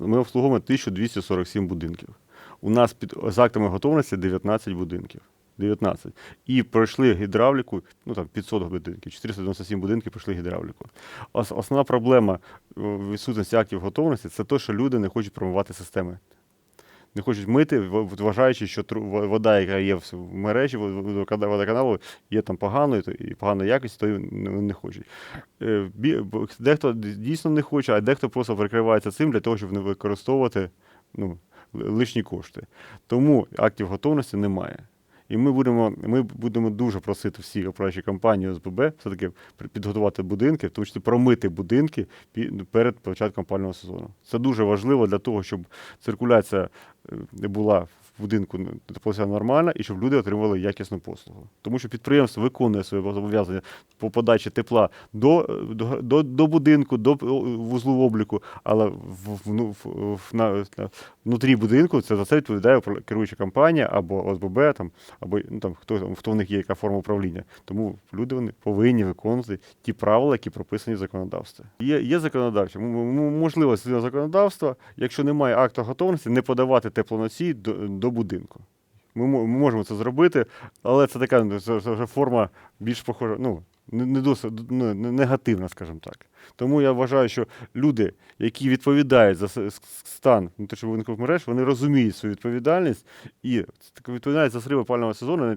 Ми обслуговуємо 1247 будинків. У нас під з актами готовності 19 будинків. 19. І пройшли гідравліку, ну там 500 будинків, 497 будинків пройшли гідравліку. Основна проблема е, відсутності актів готовності це те, що люди не хочуть промивати системи. Не хочуть мити, вважаючи, що вода, яка є в мережі вод- водоканалу, є там поганою і поганої якості, то не хочуть. Е, Дехто дійсно не хоче, а дехто просто прикривається цим для того, щоб не використовувати ну, лишні кошти. Тому актів готовності немає. І ми будемо, ми будемо дуже просити всі управляючі компанії ОСББ все-таки підготувати будинки, тому що промити будинки перед початком пального сезону. Це дуже важливо для того, щоб циркуляція е, не була в будинку н- почала нормальна і щоб люди отримували якісну послугу. Тому що підприємство виконує своє зобов'язання по подачі тепла до, до, до, будинку, до е, вузлу обліку, але в, в, ну, в, на, внутрі будинку це за це відповідає керуюча компанія або ОСББ, там, або ну, там, хто, там, хто в них є яка форма управління. Тому люди вони повинні виконувати ті правила, які прописані в законодавстві. Є, є м- можливо, згідно законодавства, якщо немає акту готовності, не подавати теплоносій до, до будинку. Ми, можемо це зробити, але це така ну, вже форма більш похожа, ну, не, досить ну, негативна, скажімо так. Тому я вважаю, що люди, які відповідають за стан внутрішньобудинкових мереж, вони розуміють свою відповідальність і відповідальність за зрив опалювального сезону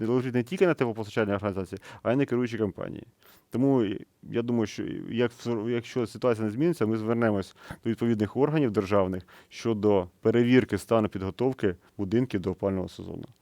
лежить не тільки на теплопостачальній організації, а й на керуючій компанії. Тому я думаю, що як, якщо ситуація не зміниться, ми звернемось до відповідних органів державних щодо перевірки стану підготовки будинків до опального сезону.